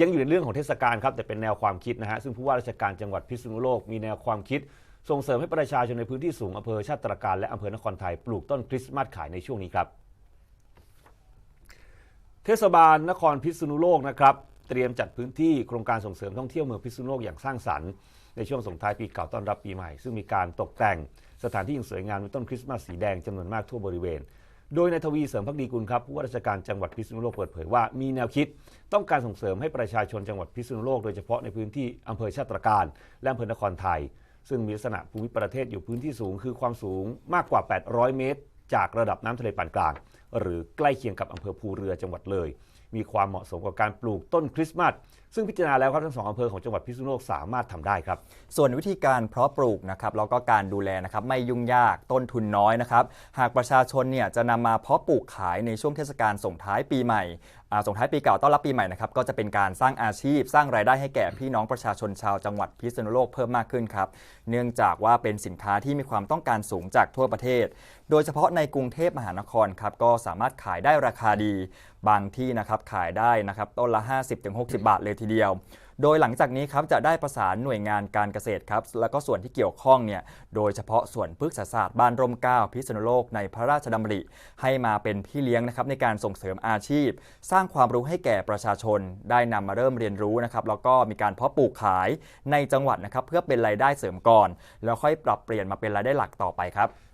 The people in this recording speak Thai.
ยังอยู่ในเรื่องของเทศกาลครับแต่เป็นแนวความคิดนะฮะซึ่งผู้ว่าราชการจังหวัดพิษณุโลกมีแนวความคิด ส่งเสริมให้ประชาชนในพื้นที่สูงอำเภอชาติตรการและอำเภอนครไทยปลูกต้นคริสต์มาสขายในช่วงนี้ครับ เทศบาลนครพิษณุโลกนะครับเตรียมจัดพื้นที่โครงการส่งเสริมท่องเที่ยวเมืองพิษณุโลกอย่างสร้างสรรค์ในช่วงส่งท้ายปีเก่าต้อนรับปีใหม่ ซึ่งมีการตกแต่งสถานที่อย่างสวยงามมีต้นคริสต์มาสสีแดงจำนวนมากทั่วบริเวณ โดยนายทวีเสริมพักดีกุลครับผู้ว่าราชการจังหวัดพิษณุโลกเปิดเผยว่ามีแนวคิดต้องการส่งเสริมให้ประชาชนจังหวัดพิษณุโลกโดยเฉพาะในพื้นที่อำเภอชาติตรการและอำเภอนครไทย ซึ่งมีลักษณะภูมิประเทศอยู่พื้นที่สูง คือความสูงมากกว่า 800 เมตร จากระดับน้ำทะเลปานกลาง หรือใกล้เคียงกับอำเภอภูเรือจังหวัดเลย มีความเหมาะสมกับการปลูกต้นคริสต์มาสซึ่งพิจารณาแล้วครับทั้งสองอำเภอของจังหวัดพิษณุโลกสามารถทำได้ครับ ส่วนวิธีการเพาะปลูกนะครับแล้วก็การดูแลนะครับไม่ยุ่งยากต้นทุนน้อยนะครับ หากประชาชนเนี่ยจะนำมาเพาะปลูกขายในช่วงเทศกาลส่งท้ายปีใหม่อ่าส่งท้ายปีเก่าต้อนรับปีใหม่นะครับก็จะเป็นการสร้างอาชีพ สร้างรายได้ให้แก่พี่น้องประชาชนชาวจังหวัดพิษณุโลกเพิ่มมากขึ้นครับเนื่องจากว่าเป็นสินค้าที่มีความต้องการสูงจากทั่วประเทศ โดยเฉพาะในกรุงเทพมหานครครับก็สามารถขายได้ราคาดี บางที่นะครับขายได้นะครับต้นละ 50-60 บาทเลยทีเดียว โดยหลังจากนี้ครับจะได้ประสานหน่วยงานการเกษตรครับแล้วก็ส่วนที่เกี่ยวข้องเนี่ยโดยเฉพาะส่วนพฤกษศาสตร์บ้านร่มเก้าพิษณุโลกในพระราชดำริ ให้มาเป็นพี่เลี้ยงนะครับในการส่งเสริมอาชีพ สร้างความรู้ให้แก่ประชาชน ได้นำมาเริ่มเรียนรู้นะครับแล้วก็มีการเพาะปลูกขายในจังหวัดนะครับเพื่อเป็นรายได้เสริมก่อน แล้วค่อยปรับเปลี่ยนมาเป็นรายได้หลักต่อไปครับ